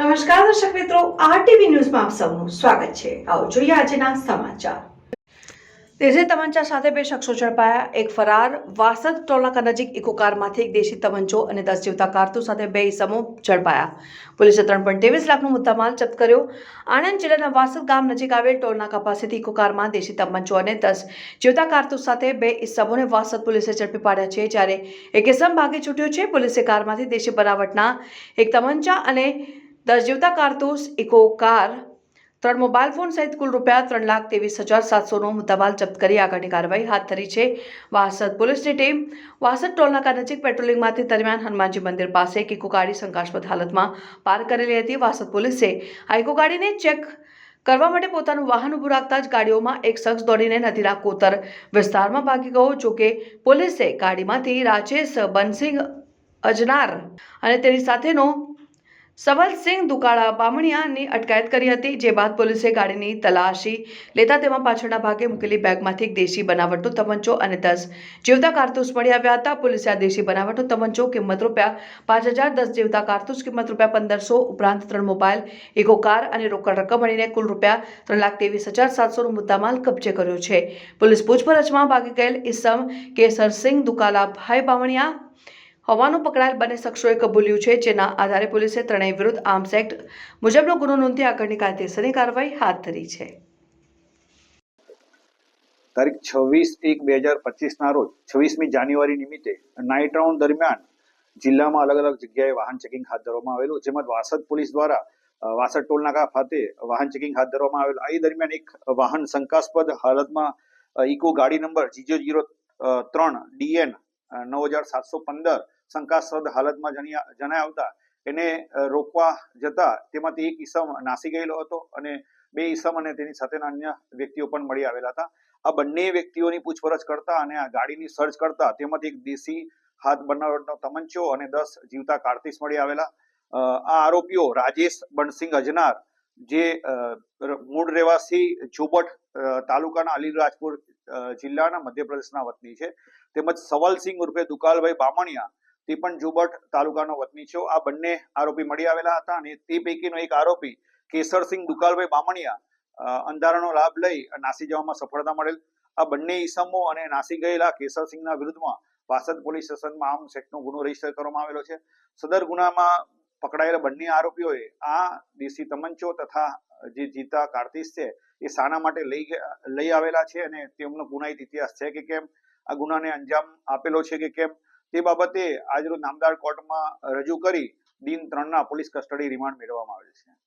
નમસ્કાર દર્શક મિત્રો, આરટીવી ન્યૂઝમાં આપ સૌનું સ્વાગત છે. આવો જોઈએ આજના સમાચાર. દેશી તમંચા સાથે બે શખ્સો ઝડપાયા. એક ફરાર, વાસદ ટોલનાકા નજીક ઇકો કારમાંથી એક દેશી તમંચો અને દસ જીવતા કારતૂસ સાથે બે ઇસમો ઝડપાયા. પોલીસે ત્રણ પોઈન્ટ ત્રેવીસ લાખનો મુદ્દામાલ જપ્ત કર્યો. આણંદ જિલ્લાના વાસદ ગામ નજીક આવેલ ટોલનાકા પાસેથી ઇકો કારમાં દેશી તમંચો અને દસ જીવતા કારતૂસ સાથે બે ઇસમોને વાસદ પોલીસે ઝડપી પાડ્યા છે. જ્યારે એક ઇસમ ભાગી છૂટ્યો છે, પોલીસે કારમાંથી દેશી બનાવટના એક તમંચા અને દસ જીવતા કારતૂસ, ઇકો કાર, ત્રણ મોબાઈલ ફોન સહિત કુલ રૂપિયા ત્રણ લાખ ત્રેવીસ હજાર સાતસોનો મુદ્દામાલ જપ્ત કરી આગળની કાર્યવાહી હાથ ધરી છે. વાસદ પોલીસની ટીમ વાસદ ટોલનાકા નજીક પેટ્રોલિંગમાંથી દરમિયાન હનુમાનજી મંદિર પાસે એક ઇકો ગાડી શંકાસ્પદ હાલતમાં પાર્ક કરેલી હતી. વાસદ પોલીસે આ ઇકો ગાડીને ચેક કરવા માટે પોતાનું વાહન ઊભું રાખતા જ ગાડીઓમાં એક શખ્સ દોડીને નદીના કોતર વિસ્તારમાં ભાગી ગયો જોકે પોલીસે ગાડીમાંથી રાજેશ બનસિંહ અજનાર અને તેની સાથેનો સવલસિંહ દુકાળા બામણિયાની અટકાયત કરી હતી, જે બાદ પોલીસે ગાડીની તલાશી લેતા તેમાં પાછળના ભાગે મૂકેલી બેગમાંથી એક દેશી બનાવટનો તમંચો અને દસ જીવતા કારતૂસ મળી આવ્યા હતા. પોલીસે આ દેશી બનાવટનો તમંચો કિંમત રૂપિયા પાંચ હજાર, દસ જીવતા કારતૂસ કિંમત રૂપિયા પંદરસો, ઉપરાંત ત્રણ મોબાઈલ, ઇકો કાર અને રોકડ રકમ મળીને કુલ રૂપિયા ત્રણ લાખ ત્રેવીસ હજાર સાતસોનો મુદ્દામાલ કબજે કર્યો છે. પોલીસ પૂછપરછમાં ભાગી ગયેલ ઇસમ કેસરસિંહ દુકાલાભાઈ બામણિયા હોવાનું પકડાયેલ બંને શખ્સોએ કબૂલ્યું છે, જેના આધારે પોલીસે ત્રણેય વિરુદ્ધ આર્મ્સ એક્ટ મુજબનો ગુનો નોંધી આગળની કાયદેસરની કાર્યવાહી હાથ ધરી છે. તારીખ છવ્વીસ એક બે હજાર પચીસના રોજ, છવ્વીસમી જાન્યુઆરી નિમિત્તે નાઇટ રાઉન્ડ દરમિયાન જિલ્લામાં અલગ અલગ જગ્યાએ વાહન ચેકિંગ હાથ ધરવામાં આવેલું, જેમાં વાસદ પોલીસ દ્વારા વાસદ ટોલનાકા ખાતે વાહન ચેકિંગ હાથ ધરવામાં આવેલું. આ દરમિયાન એક વાહન શંકાસ્પદ હાલતમાં ઇકો ગાડી નંબર જીજો જીરો ત્રણ ડીએન નવ હજાર સાતસો પંદર શંકાસ્પદ હાલતમાં જણ્યા આવતા એને રોકવા જતા તેમાંથી એક ઈસમ નાસી ગયેલો હતો અને બે ઈસમ અને તેની સાથેના અન્ય વ્યક્તિઓ પણ મળી આવેલા હતા. આ બંને વ્યક્તિઓની પૂછપરછ કરતા અને આ ગાડીની સર્ચ કરતા તેમાંથી એક દેશી હાથ બનાવટનો તમંચો અને દસ જીવતા કાર્તિસ મળી આવેલા. આ આરોપીઓ રાજેશ બણસિંગ અજનાર, જે મૂળ રહેવાસી જોબટ તાલુકાના અલીરાજપુર જિલ્લાના મધ્યપ્રદેશના વતની છે. તેમજ સવલસિંહ ઉર્ફે દુકાલભાઈ બામણિયા, તે પણ જુબટ તાલુકાનો વતની છે. આ બંને આરોપી મળી આવેલા હતા અને તે પૈકીનો એક આરોપી કેસરસિંહ દુકાલભાઈ બામણિયા અંધારાનો લાભ લઈ નાસી જવામાં સફળતા મળેલ. આ બંને ઈસમો અને નાસી ગયેલા કેસરસિંહના વિરુદ્ધમાં વાસદ પોલીસ સ્ટેશનમાં આર્મ સેટનો ગુનો રજિસ્ટર કરવામાં આવેલો છે. સદર ગુનામાં પકડાયેલા બંને આરોપીઓએ આ દેશી તમંચો તથા જે જીતા કાર્તિસ છે એ શાના માટે લઈ લઈ આવેલા છે અને તેમનો ગુનાહિત ઇતિહાસ છે કે કેમ? આ ગુનાને અંજામ આપેલો છે કે કેમ? તે બાબતે આજરોજ નામદાર કોર્ટમાં રજૂ કરી દિન ત્રણના પોલીસ કસ્ટડી રિમાન્ડ મેળવવામાં આવેલ છે.